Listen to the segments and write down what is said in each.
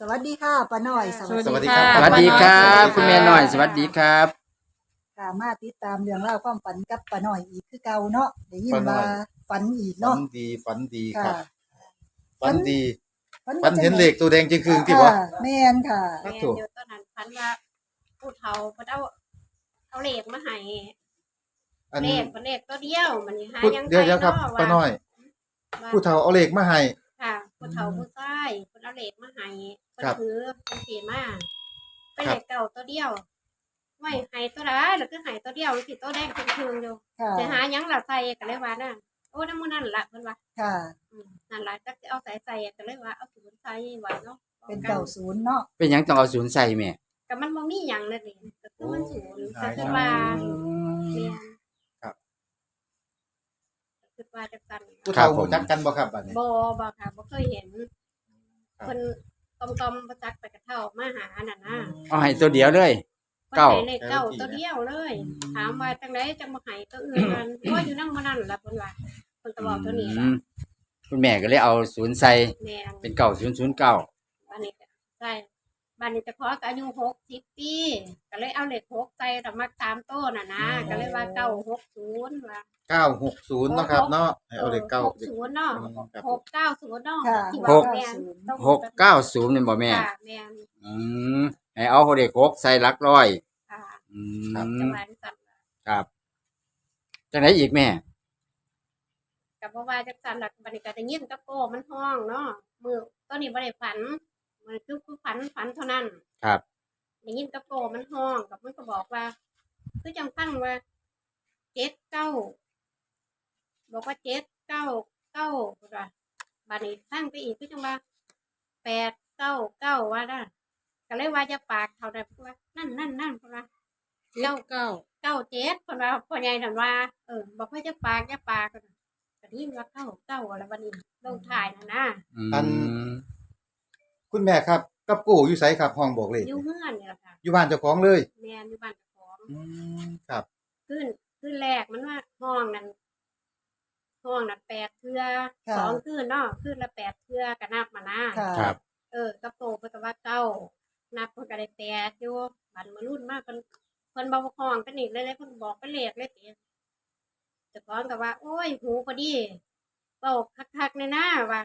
สวัสดีค่ะป้าน้อยสวัสดีสครับวัสดีครับสวัสดีครับ คุณแม่หน่อย สวัสดีครับ ค่ะมาติดตามเรื่องเล่าวความฝันกับป้าน้อยอีกคือเก่าเนาะได้ยินป้าน้ว่าอยฝันอีกฝัเนาะนดีฝันดีคค่ะรับฝันดีฝัฝันเห็นเหล็กตัวแดงจริงคืนที่วะ ค่ะแม่นค่ะ ครัแม่บถูกเดี๋ยวตอนนั้นพันว่าผู้เฒ่าเพิ่นเอาเอาเลขมาให้อันเลขเพิ่นเลขตัวเดียวมันนี่หาพูดยังเดี๋ยวเดี๋ยวครับไงป้าน้อยว่าผู้เฒ่าเอาเหล็กมาให้ ค่ะผู้เฒ่าผู้ชายเพิ่นเอาเลขมาให้ เพิ่นครับ ถือเพิ่นขี่มาเป็นครัเลบขเก่าตัวเดียวไม่ให้ตัวใดแล้วก็ให้ตัวเดียวมันสิตัวแดงครึ่งๆอยู่ค่ะจะหาหยังล่ะใส่ก็เลยว่านั่นโอ้น้ำมันนั่นล่ะเพิ่นว่าค่ะ อืมนั่นล่ะจักสิเอาใส่ใส่ก็เลยว่าเอาศูนย์ใส่ไว้เนาะเป็นเก่าศูนย์เนาะเป็นหยังต้องเอาศูนย์ใส่แม่ ก็มันบ่มีหยังเลยนี่ก็คือมันศูนย์โอ้ก็หายคือไปว่าอืมเรียนครับคือว่าจังซั่น ผู้เฒ่าครับผม หูจักกันบ่ครับบัดนี้ บ่บ่ค่ะบ่เคยเห็นครับ เพิ่น ตอมๆประจักษ์ไปกระเท่ามาหานั่นน่ะเอาให้ตัวเดียวเลยเพิ่นเก้าให้เลขเก้าตัวเดียวเลย ถามว่าจังไดจังบ่ให้ตัวอื่นมันโอ้ยอยู่นำบ่นั่นล่ะเพิ่นว่าเพิ่นก็บอกตัวนี้อืล่ะมคุณแม่ก็เลยเอาศูนย์ใส่แม่นเป็นเก่าศูนย์ศูนย์เก้าบ้านนี้ก็ใช่ บ้านนี้เจะพาะก็อายุ60ปีก็เลยเอาเลข6ใส่แต่มักตามโต้น่ะนะก็เลยว่า960ว่า960เนาะครับเนาะให้เอาเหล็กเก้า60เนาะครับ690เนาะค่ะ ที่หว่ากแม่นศูนย์ต้องหกเก้าศูนย์เป็นบ่แม่ ค่ะแม่นอืมให้เอาเด็กหกใส่หลักร้อย ค่ะอืจังมหวะนี้สั่นครับจังไหนอีกแม่ กับว่าว่าจังสั่นหลักบัดนี้ก็ได้ยินกับโก้มันห้องเนาะมือตอนนี้บ่ได้ฝัน มันคือคือฝันฝันเท่านั้นครับได้ยินกับโก้มันห้องกับมันก็บอกว่า คือจังตั้งว่าเจ็ดเก้าบอกว่าเจ็ดเก้าเก้าว่าบัดนี้ตั้งไปอีกคือจังว่าแปดเก้าเก้าว่าได้ก็เลยว่าจะปากเท่าใดเพราะว่านั่นนั่นนั่นเพราะว่าเก้าเก้าเก้าเจ็ดคนว่าพ่อใหญ่นั่นว่าเออบอกว่าจะปากจะปากกันก็นี่ว่าเก้าเก้าอะไรวันนี้ลงถ่ายนะนะอือันม คุณแม่ครับ กับกูอยู่ไสครับห้องบอกเลขอยู่เฮือนนี่แหละค่ะอยู่บ้านเจ้าของเลย แม่นอยู่บ้านเจ้าของอืมครับ ขึ้นขึ้นแรกมันว่าห้องนั้นห้องนั้นแปดเทือค่ะ สองขึ้นเนาะขึ้นละแปดเทือก็นับมานะค่ะ ครับ เออกระโปรงเพิ่นก็ว่าเก้านับเพิ่นก็ได้แปดอยู่บันมารุ่นมากเพิ่นเพิ่นบอกห้องเป็นอีกเลยเลยเพิ่นบอกเป็นเลขเลยติเจ้าของก็ว่า โอ้ยหูพอดีเบาคักๆในหน้าว่า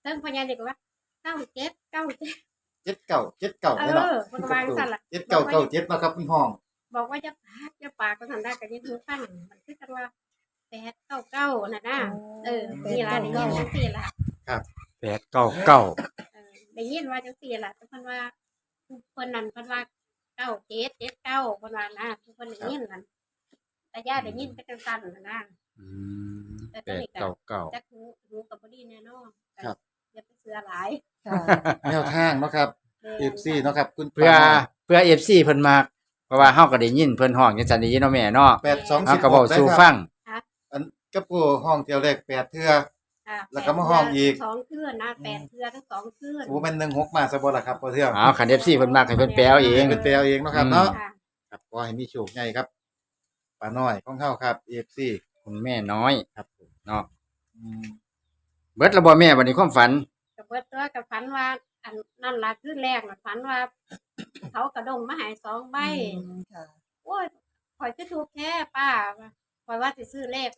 เพิ่นพญาเด็กว่า เก้าเจ็ดเก้าเจ็ดเจ็ดเก่าเจ็ดเก่าเอเลยเนาะอเพิ่นก็วาจังสั่นล่ะ เจ็ดเก่าเก่าเจ็ดเนาะครับคุณห้อง บอกว่าจะปากจะปากก็ทำได้ก็ยังหูฟังมันคือกันว่าแปดเก้าเก้าน่ะนะเออนี่ล่ะได้ยินจังซี่ล่ะแปดเก้าเก้าเออได้ยินว่าจังซี่ล่ะแต่เพิ่นว่าเพิ่นนั่นเพิ่นว่าเก้าเจ็ดเจ็ดเก้าเพิ่นว่านะเพิ่นได้ยินนั่นแต่ย่าได้ยินเป็นจังซั่นน่ะนะ อืมแปดเก้าเก้า จักหูหูกับบ่ดีแน่นอนครับอย่าไปเสือหลายค่ะแนวทางเนาะครับแม่ FC เนาะครับคุณเพื่อเพื่อเอฟซีเพิ่นมากเพราะว่าเฮาก็ได้ยินเพิ่นห้องจังซั่นนี้เนาะแม่เนาะแปดสองเฮาสิบก็หเว้ากได้สู่ครับฟังอันกับกูห้องเที่ยวแรกแปดเทื่อค่ะแล้วก็มาห้องอีกสองคืนนะแปดเทือทั้งสองคืนโอ้แมันหนึ่งหกมาซะบ่ล่ะครับพอเที่ยวเอาคันเอฟซีเพิ่นมากให้เพิ่นแปลเอาเองเป็นแปลเองเนาะครับเนาะค่ะครับขอให้มีโชคใหญ่ครับป้าน้อยของเฮาครับ FC คุณแม่น้อยครับผมเนาะอืมเบิดและบ่แม่บัดนี้ความฝันกั บเบิดตัวกับฝันว่า อันนั่นล่ะคืนแรกน่ะฝันว่า เขากระดงมาใหายสองใบอืมค่ะโอ้ยข่อยก็ถูกแค่ป้าว่าข่อยว่าสิซื้อเลข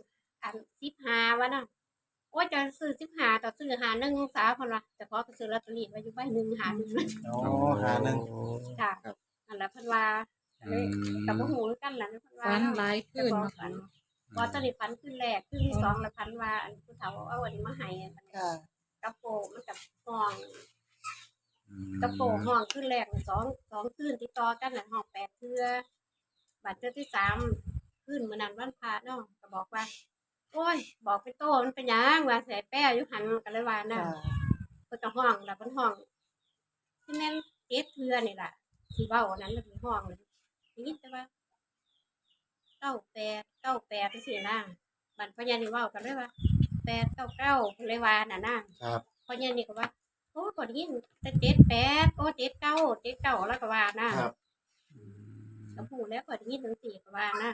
อันสิบหาวะนะโอ้ยจะซื้อสิบหาต่อซื้อหาหนึ่งสาวคนละแต่พอก็ซื้อลอตเตอรี่ไว้อยู่ใบหนึ่งหาหนึ่งโอ้หาหนึ่งค่ะครับอันละเพันว่าอืมกับพวกหูกันแหละนะเพันว่าฝันหลายขึ้นแต่พอเนาะฝันพอตอนนี้ฝันขึ้นแรกขึ้นที่สองแล้วฝันว่าอันผู้เฒ่าเอาอันนี้มาให้อันนี้ค่ะ กระโปรงมันกับห้องกระโปรงห้องขึ้นแรกสองสองขึ้นติดต่อกันน่ะห้องแปดเทือบัตรเทือที่สามขึ้นเมื่อนั้นวันพระเนาะก็บอกว่า โอ้ย บอกไปโตมันเป็นหยังว่าใส่แป้อยู่หันกันเลยว่าน่ะค่ะเพิ่นก็ห้องแล้วเพิ่นห้องที่แม่นเจ็ดเทือนี่ล่ะที่เว้าอันนั้นมันเป็นห้องเลยได้ยินแต่ว่าเก้าแปดเก้าแปดจังซี่นะบัดพ่อใหญ่นี่เว้ากันเลยว่า แปดเก้าเก้าเพิ่นเลยว่าน่ะนะครับพ่อใหญ่นี่ก็ว่าโอ้ก็ได้ยินแต่เจ็ดแปดโอ้เจ็ดเก้าเจ็ดเก้าแล้วก็ว่านะครับก็พูดแล้วก็ได้ยินจังซี่ก็ว่านะ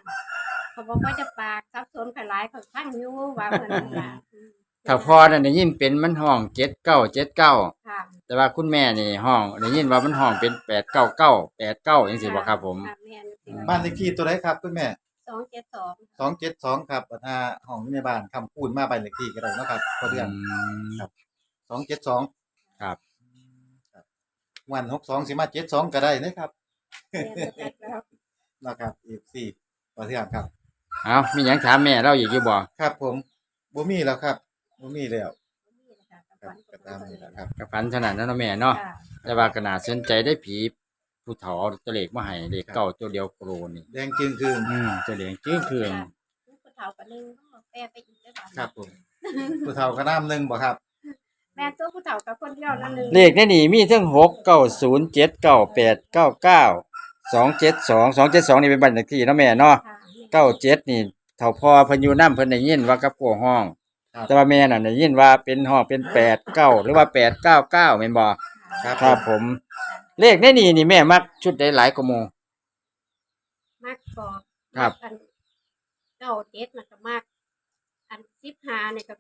เขาบอกว่าจะปากซับซ้อนไปหลายเขาทั้งอยู่ว่าเพิ่นว่าอืมถ้าพอนั่นได้ยินเป็นมันห้องเจ็ดเก้าเจ็ดเก้าค่ะแต่ว่าคุณแม่นี่ห้องได้ยินว่ามันห้องเป็นแปดเก้าเก้าแปดเก้าอย่างสิบ่ครับผมค่ะแม่นสิบ้านเลขที่ตัวไหนครับคุณแม่ สองเจ็ดสองสองเจ็ดสองครับปัญหาห้องในบ้านคำพูดมาบ้านเลขที่ก็ได้เนาะครับพอเรื่องครับสองเจ็ดสองครับวันหกสองสิมาเจ็ดสองก็ได้นะครับแม่นจะจัดแล้วนะครับอีกสี่พอเรื่องครับเอามีหยังถามแม่เราอีกอยู่บ่ครับ ผมบ่มีแล้วครับบ่มีแล้วนี่แหละค่ะครับก็ตามนี้แหละครับกับฝันเท่านั้นเนาะแม่เนาะค่ะแต่ว่าก็น่าสนใจได้ผี ผู้เฒ่าเอาตัวเลขมาให้เลขเก้าตัวเดียวโครนี่แดงจึงคืนอืมตัวเลขจื้อเครื่องผู้เฒ่ากันนึงก็แปลไปอีกได้ป่ะครับผมผู้เฒ่าก็น้ำหนึ่งบ่ครับ แม่ตัวผู้เฒ่ากับคนเดียวนั่นนึงเลขในนี่มีทั้งหกเก้าศูนย์เจ็ดเก้าแปดเก้าเก้าสองเจ็ดสองสองเจ็ดสองนี่เป็นบัตรเลขที่เนาะแม่เนาะค่ะเก้าเจ็ดนี่เท่าพ่อเพิ่นอยู่น้ำเพิ่นได้ยินว่ากับกัวห้อง ครับ แต่ว่าแม่น่ะได้ยินว่าเป็นห้องเป็นแปดเก้าหรือว่าแปดเก้าเก้าแม่นบ่ครับ ครับผม เลขในนี่นี่แม่มักชุดใดหลายกว่าหมู่ มากกว่าครับ อันเก้าเจ็ดมันก็มาก อันสิบหาเนี่ยก็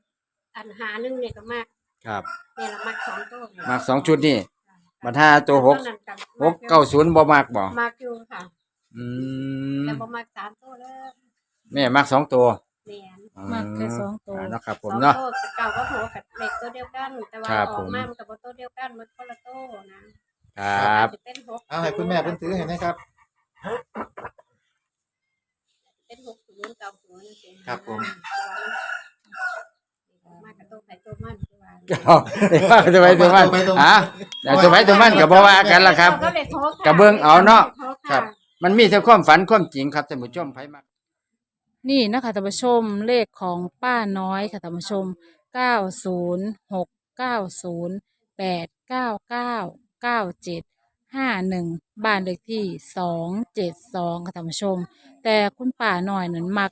อันหาหนึ่งเนี่ยก็มากครับ เนี่ยละมากสองตัวเนี่ยมักสองชุดนี่บัดห้าตัวหกนั้นก็หกเก้าศูนย์บ่มักบ่มากอยู่ค่ะอืมแต่บ่มากสามตัวเลยแม่มักสองตัวแม่นมักแค่สองตัวาเนาะครับผสมองเนาะตัวกับเก่าก็หัวกับเล็กตัวเดียวกัน แต่ว่าครับอผอกม มามันกับตัวเดียวกันมันคนละตัวนะ ครับอาจจะเป็นหกเอาให้คุณแม่เพิ่นถือให้นะครับ เป็นหกศูนย์เก้าศูนย์จังซี่ครับผม มากกับตัวไผ่ตัวมันคือว่าเอาเดี๋ยวว่าตัวไว้ตัวมันอะเดี๋ยวตัวไว้ตัวมันก็บ่ว่ากันล่ะครับก็เลยโทรค่ะกระเบื้องเอาเนาะ ครับ มันมีทั้งความฝันความจริงครับท่านผู้ชมไผมักนี่นะคะท่านผู้ชมเลขของป้าน้อยค่ะท่านผู้ชมเก้าศูนย์หก เก้าเจ็ดห้าหนึ่งบ้านเลขที่สองเจ็ดสองค่ะท่านผู้ชม แต่คุณป้าหน้อยนั้นมัก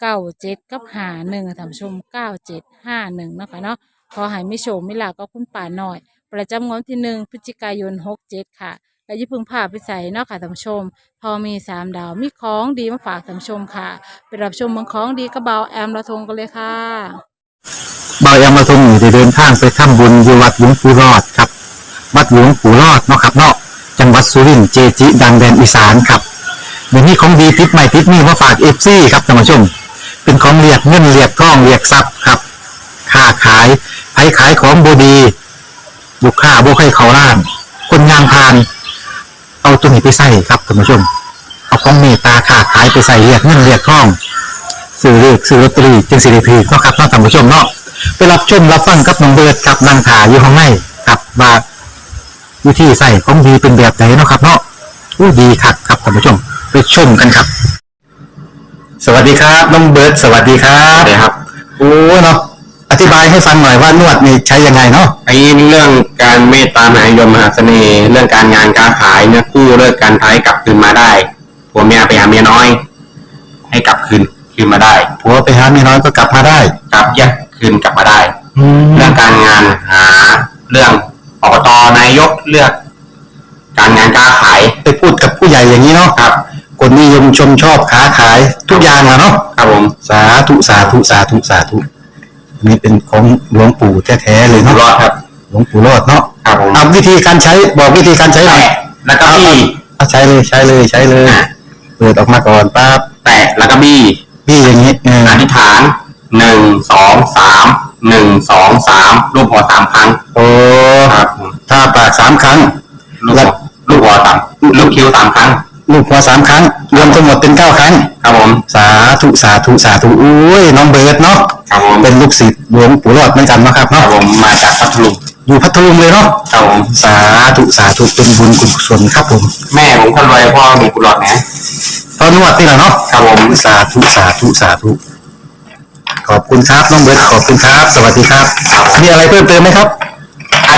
เก้าเจ็ดกับหาหนึ่งค่ะท่านผู้ชมเก้าเจ็ดห้าหนึ่งนะคะเนาะขอให้ไม่โชมไม่ลาก็คุณป่าหน้อย ประจำงวดที่หนึ่งพฤศจิกายนหกเจ็ดค่ะและอย่พึ่งพาไปใส่เนาะค่ะท่านผู้ชม พอมีสามดาวมีของดีมาฝากท่านผู้ชมค่ะ ไปรับชมเมืองของดีกระเบาแอมระทงกันเลยค่ะ บายามาทรงอยู่ได้เดินทางไปทำบุญที่วัดหลวงปู่รอดครับ วัดหลวงปู่รอดเนาะครับเนาะจังหวัดสุรินทร์เจจิดังแดนอีสานครับเดี๋ยวนี้ของดีติดใหม่ติดนี่มาฝากเอฟซีครับท่านผู้ชม เป็นของเรียกเงินเรียกทองเรียกทรัพย์ครับค้าขายไผขายของบดีลูกค้าบ่ให้เขาล้าน คนงามพาน เอาตัวนี้ไปใส่ครับท่านผู้ชม เอาของเมตตาค้าขายไปใส่เรียกเงินเรียกทองซื้อเลขซื้อลอตเตอรี่จึงสิริพีเนาะครับท่านผู้ชมเนาะไปรับชมรับฟังกับน้องเบิร์ดกับนางถาอยู่ข้างในกับว่า วิธีใส่ของดีเป็นแบบไหนเนาะครับเนาะอู้ดีคักครับท่านผู้ชมไปชมกันครับ สวัสดีครับน้องเบิร์ดสวัสดีครับสวัสดีครับโอ้เนาะอธิบายให้ฟังหน่อยว่านวดนี่ใช้ยังไงเนาะไอ้เรื่องการเมตตามหานิยมมหาเสน่ห์เรื่องการงานการขายเนี่ยคู่เลิกการท้ายกลับคืนมาได้ผัวเมียไปหาเมียน้อย ให้กลับคืนคืนมาได้ผัวไปหาเมียน้อยก็กลับมาได้ กลับแยกคืนกลับมาได้แล้เรื่วองการงานหาเรื่องอบต นายกเลือกการงานการขายไปพูดกับผู้ใหญ่อย่างนี้เนาะครับ คนนิยมชมชอบค้าขายทุกอย่างอะเนาะครับผมสาธุสาธุสาธุสาธุอันนี้เป็นของหลวงปู่แท้ๆเลยอยู่เนาะรอดครับหลวงปู่รอดเนาะครับผมเอาวิธีการใช้บอกวิธีการใช้หน่อยแตะแล้วก็บี้เอาใช้เลยใช้เลยใช้เลยเปิดออกมาก่อนปั๊บแตะแล้วก็บี้พี่อย่างนี้เอออธิษฐานหนึ่งสองสามหนึ่งสองสามรูปหัวสามครั้งโอ้ครับผม ถ้าปากสามครั้ง ลูกหัวลูกหัวสามลูกคิ้วสามครั้ง ลูกหัวสามครั้ง รวมทั้งหมดเป็นเก้าครั้ง ครับผม สาธุสาธุสาธุอุ้ยน้องเบิร์ดเนาะครับผมเป็นลูกศิษย์หลวงปู่รอดเหมือนกันเนาะครับครับเนาะผมมาจากพัทลุงอยู่พัทลุงเลยเนาะครับผมสาธุสาธุเป็นบุญกุศลครับผมแม่ผมคนรวยพ่อมีกุหลาบนะตอนนวดนี่แหละเนาะครับผมสาธุสาธุสาธุขอบคุณครับน้องเบิร์ตขอบคุณครับ สวัสดีครับ มีอะไรเพิ่มเติมไหมครับอ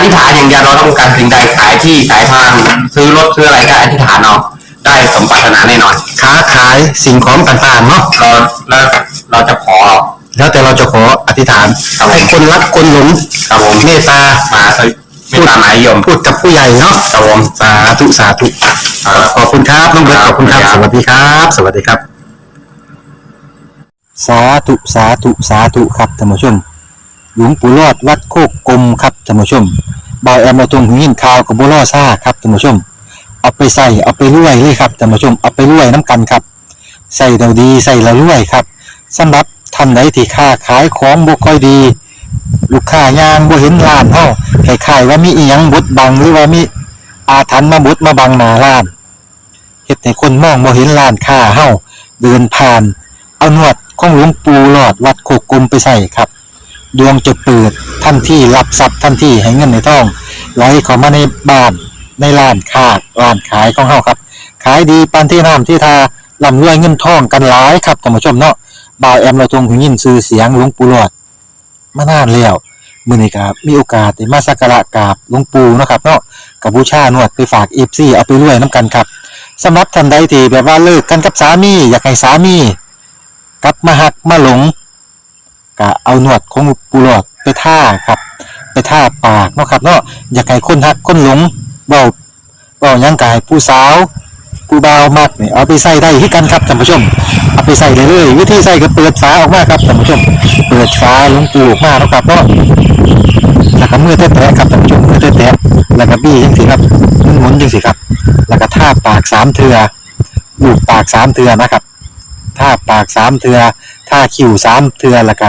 ธิษฐานอย่างเดียวเราต้องการสิ่งใดขายที่ขายทาง ซื้อรถซื้ออะไรก็อธิษฐานเอาได้สมปรารถนาแน่นอนค้าขายสิ่งของต่างๆเนาะเราแล้วเราจะขอ แล้วแต่เราจะขออธิษฐานครับผม ให้คนรักคนหลงครับผมเมตตามาสวิไม่ตามหมายยมพูดกับผู้ใหญ่เนาะครับผมสาธุสาธุครับ ขอบคุณครับน้องเบิร์ตขอบคุณครับสวัสดีครับ สวัสดีครับ สาธุสาธุสาธุครับท่านผู้ชม หลวงปู่รอดวัดโคกกลมครับท่านผู้ชมบอยแอมมาตรงหินข่าวกับบัวล่อซ่าครับท่านผู้ชม เอาไปใส่เอาไปรวยเลยครับท่านผู้ชมเอาไปรวยน้ำกันครับใส่เราดีใส่เรารวยครับสำหรับท่านใดที่ค้าขายของบ่ค่อยดี ลูกค้ายางบ่เห็นร้านเฮาคล้ายๆว่ามีอีหยังบดบังหรือว่ามีอาถรรพ์มาบดมาบังหน้าร้านเฮ็ดให้คนมองบ่เห็นร้านค้าเฮาเดินผ่าน เอาหนวดของหลวงปู่หลอดวัดโคกกลมไปใส่ครับ ดวงจะเปิดทันที่รับทรัพย์ทันที่ให้เงินในท้องไหลเข้ามาในบ้านในร้านค้าร้านขายของเฮาครับ ขายดีปานที่น้ำที่ทาร่ำรวยเงินทองกันหลายครับท่านผู้ชมเนาะบ่าวแอมเราทรงหูยินชื่อเสียงหลวงปู่หลอดมานานแล้วมื้อนี้ก็มีโอกาสได้มาสักการะกราบหลวงปู่เนาะครับเนาะกับบูชานวดไปฝาก FC เอาไปรวยนํกันครับสำหรับท่านใดที่แบบว่าเลิกกันกับสามี อยากให้สามี กลับมาหักมาหลง ก็เอาหนวดของปูหลอดไปท่าครับ ไปท่าปากเนาะครับเนาะอยากให้คนหักคนหลงเบาเบาหยังกายผู้สาวผู้บ่าวมักนี่เอาไปใส่ได้ที่กันครับท่านผู้ชม เอาไปใส่เลยเลยวิธีใส่ก็เปิดฝาออกมาครับท่านผู้ชม เปิดฝาลงปูออกมาเนาะครับเนาะแล้วก็มือแตะๆครับท่านผู้ชมมือแตะๆแล้วก็บี้จังสิครับหมุนๆจังสิครับ แล้วก็ท่าปากสามเทือลูบปากสามเทือนะครับท่าปากสามเทือท่าคิ้วสามเทือแล้วก็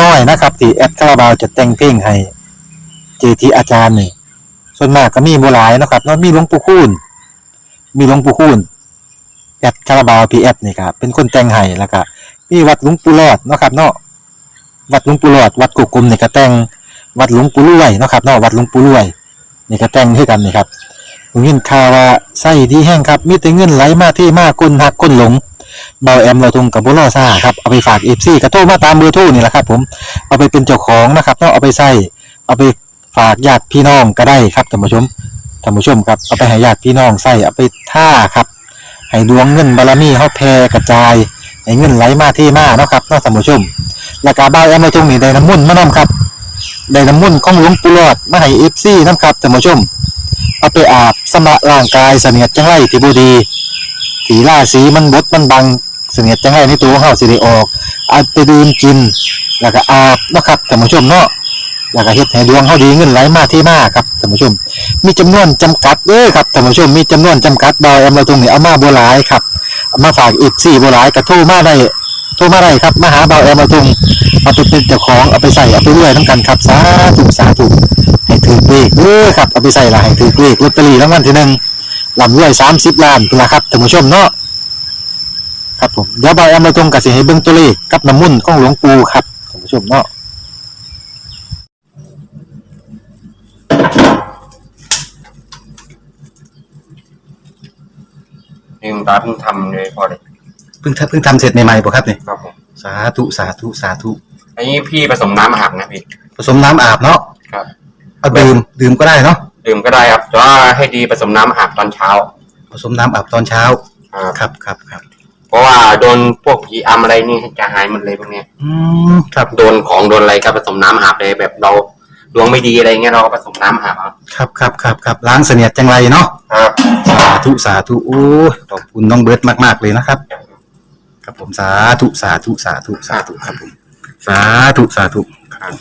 น้อยนะครับที่แอดคาราบาวจะแต่งเพลงให้เจทีอาจารย์นี่ส่วนมากก็มีบ่หลายนะครับเนาะมีหลวงปู่คูณมีหลวงปู่คูณแอดคาราบาวพีแอดนี่ครับเป็นคนแต่งให้แล้วก็มีวัดหลวงปู่หลอดนะครับเนาะวัดหลวงปู่หลอด วัดกุกกลมนี่ก็แต่งวัดหลวงปู่รวยนะครับเนาะวัดหลวงปู่รวยนี่ก็แต่งให้กันนี่ครับผมยินข่าวว่าไส้ดีแห้งครับมีแต่เงินไหลมาที่มากคนหักคนหลง เบาแอมเราทงกับบุรอซ่าครับเอาไปฝากเอฟซีกระโทรมาตามเบอร์โทรนี่แหละครับผมเอาไปเป็นเจ้าของนะครับต้องเอาไปใส่เอาไปฝากญาติพี่น้องก็ได้ครับท่านผู้ชมท่านผู้ชมครับเอาไปให้ญาติพี่น้องใส่เอาไปท่าครับให้ดวงเงินบารมีเขาแผ่กระจายให้เงินไหลมาที่มาเนาะครับเนาะท่านผู้ชมแล้วก็เบาแอมเราทงนี่ได้น้ำมุ่นมานํครับได้น้ำมุ่นของหลวงปู่หลอดมาให้เอฟซีนํครับท่านผู้ชมเอาไปอาบสำระร่างกายเสนียดจังไรที่บูดี สีล่าสีมันบดมันบังเสนียดจังไรในตัวของเฮาสิได้ออกเอาไปดื่มกิน แล้วก็อาบเนาะครับท่านผู้ชมเนาะแล้วก็เฮ็ดให้ดวงเฮาดีเงินไหลมาที่มาครับท่านผู้ชม มีจำนวนจำกัดเด้อครับท่านผู้ชมมีจำนวนจำกัดดอยแอมเราตรงนี้เอามาบ่หลายครับเอามาฝากอีก4บ่หลายก็โทรมาได้โทรมาได้ครับมาหาเบาแอมเราตรงเอาไปเป็นเจ้าของเอาไปใส่เอาไปเรวยนํกันครับสาธุสาธุให้ถือเลขเด้อครับเอาไปใส่ละให้ถือเลขลอตเตอรี่รางวัลที่หนึ่ง ลำรวยสามสิบล้านเป็นละครับท่านผู้ชมเนาะครับผมเดี๋ยวบอยเอามาตรงกับสิให้เบิ่งตัวเลขกับน้ำมุ่นต์ของหลวงปู่ครับท่านผู้ชมเนาะลืมตาเพิ่งทำเลยพอเลยเพิ่งเพิ่งทำเสร็จใหม่ๆป่ะครับเนี่ยครับผมสาธุสาธุสาธุอันนี้พี่ผสมน้ำอาบนะพี่ผสมน้ำอาบเนาะครับ เอาดื่มดื่มก็ได้เนาะ ดื่มก็ได้ครับแต่ว่าให้ดีผสมน้ำอาบตอนเช้า ผสมน้ำอาบตอนเช้าครับครับครับครับเพราะว่าโดนพวกผีอำอะไรนี่จะหายหมดเลยพวกเนี้ย อืมครับโดนของโดนอะไรก็ผสมน้ำอาบเลยแบบเราดวงไม่ดีอะไรเงี้ยเราก็ผสมน้ำอาบเอาครับครับครับครับล้างเสนียดจังไรเนาะครับสาธุสาธุโอ้ยขอบคุณน้องเบิร์ตมากๆเลยนะครับ ครับผมสาธุสาธุสาธุสาธุครับผมสาธุสาธุ ครับ